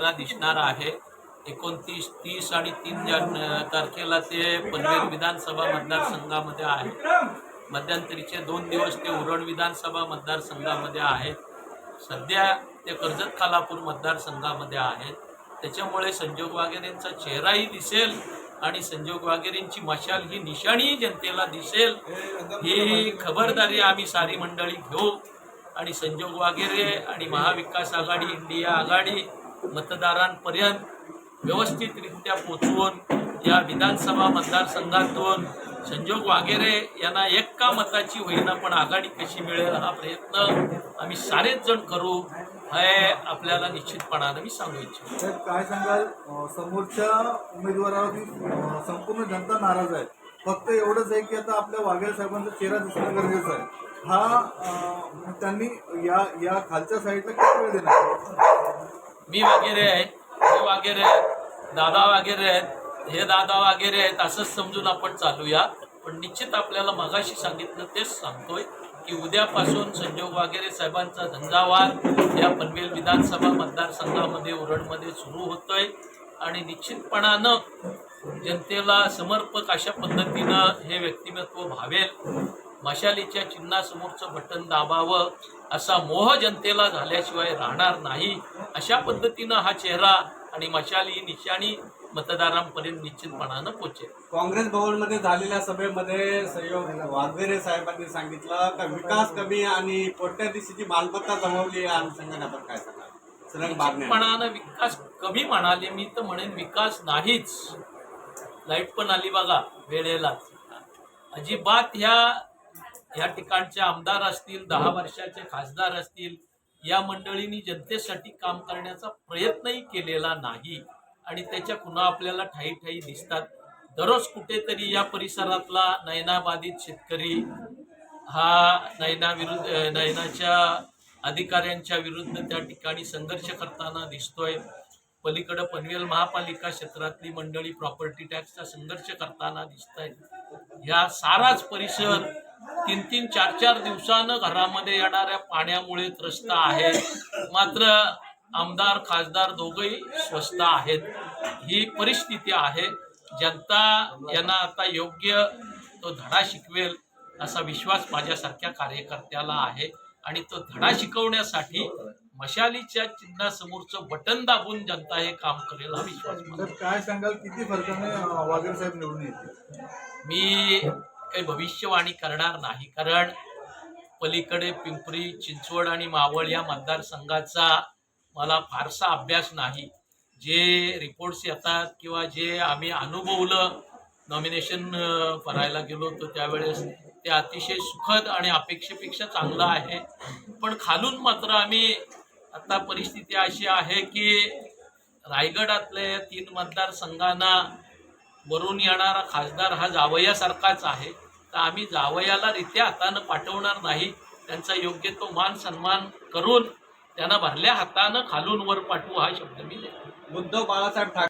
त्यांचा चेहरा दिसणार आहे. एकोणतीस तीस आणि तीन जान तारखेला ते पनवेल विधानसभा मतदारसंघामध्ये आहे. मध्यंतरीचे दोन दिवस ते उरण विधानसभा मतदारसंघामध्ये आहेत. सध्या ते कर्जत खालापूर मतदारसंघामध्ये आहेत. त्याच्यामुळे संजोग वागेरेंचा चेहराही दिसेल आणि संजोग वागेरेंची मशाल ही निशाणी जनतेला दिसेल. ही खबरदारी आम्ही सारी मंडळी घेऊ. आणि संजोग वागेरे आणि महाविकास आघाडी इंडिया आघाडी मतदारांपर्यंत व्यवस्थितरित्या पोचवून या विधानसभा मतदारसंघातून संजोग वागेरे यांना एका मताची होईना पण आघाडी कशी मिळेल हा प्रयत्न आम्ही सारेच जण करू हे आपल्याला निश्चितपणानं मी सांगू इच्छितो. काय सांगाल? समोरच्या उमेदवारावरती संपूर्ण जनता नाराज आहे. फक्त एवढंच आहे की आता आपल्या वाघेरे साहेबांचा चेहरा दिसणं गरजेचं आहे. हा त्यांनी या या खालच्या साईडला किती वेळ देणार? मी वगैरे आहे हे वगैरे आहेत दादा वगैरे आहेत हे दादा वगैरे आहेत असंच समजून आपण चालूया. पण निश्चित आपल्याला मगाशी सांगितलं तेच सांगतोय की उद्यापासून संजोग वगैरे साहेबांचा झंझावात या पनवेल विधानसभा मतदारसंघामध्ये उरणमध्ये सुरू होतोय. आणि निश्चितपणानं जनतेला समर्पक अशा पद्धतीनं हे व्यक्तिमत्व भावेल. मशालीच्या चिन्हासमोरचं बटन दाबावं असा मोह जनतेला झाल्याशिवाय राहणार नाही. अशा पद्धतीनं हा चेहरा आणि मशाली निशाणी मतदारांपर्यंत निश्चितपणानं पोचेल काँग्रेस भवनमध्ये झालेल्या सभेमध्ये सहयोग वाघेरे साहेबांनी सांगितलं का विकास कमी आणि कोट्याधीशीची मालमत्ता जमवली या अनुषंगाने आपण काय निश्चितपणानं विकास कमी म्हणाले मी तर म्हणेन विकास नाहीच. लाइट पण आली बघा वेळेलाच अजिबात ह्या ह्या ठिकाणचे आमदार असतील दहा वर्षाचे खासदार असतील या मंडळींनी जनतेसाठी काम करण्याचा प्रयत्नही केलेला नाही. आणि त्याच्या खुणा आपल्याला ठाई ठाई दिसतात. दररोज कुठेतरी या परिसरातला नयनाबाधित शेतकरी हा नयना विरुद्ध नयनाच्या अधिकाऱ्यांच्या विरुद्ध त्या ठिकाणी संघर्ष करताना दिसतोय. पलीकडं पनवेल महापालिका क्षेत्रातली मंडळी प्रॉपर्टी टॅक्सचा संघर्ष करताना दिसत आहेत ह्या साराच परिसर तीन तीन चार चार दिवसानं घरामध्ये येणाऱ्या पाण्यामुळे त्रस्त आहे मात्र आमदार खासदार दोघंही स्वस्त आहेत. ही परिस्थिती आहे. जनता यांना आता योग्य तो धडा शिकवेल असा विश्वास माझ्यासारख्या कार्यकर्त्याला आहे. आणि तो धडा शिकवण्यासाठी मशालीच्या चिन्हासमोरचं बटन दाबून जनता हे काम करेल हा विश्वास काय सांगाल किती फरकाने वाघेरे साहेब निवडून येतील? मी काही भविष्यवाणी करणार नाही कारण पलीकडे पिंपरी चिंचवड आणि मावळ या मतदारसंघाचा मला फारसा अभ्यास नाही. जे रिपोर्ट्स येतात किंवा जे आम्ही अनुभवलं नॉमिनेशन करायला गेलो होतो त्यावेळेस ते अतिशय सुखद आणि अपेक्षेपेक्षा चांगलं आहे. पण खालून मात्र आम्ही आता परिस्थिती अशी आहे की रायगडातल्या तीन मतदारसंघांना वरून येणारा खासदार हा जावयासारखाच आहे. तर आम्ही जावयाला रित्या हातानं पाठवणार नाही. त्यांचा योग्य तो मान सन्मान करून त्यांना भरल्या हातानं खालून वर पाठवू हा शब्द मी देतो उद्धव बाळासाहेब ठाकरे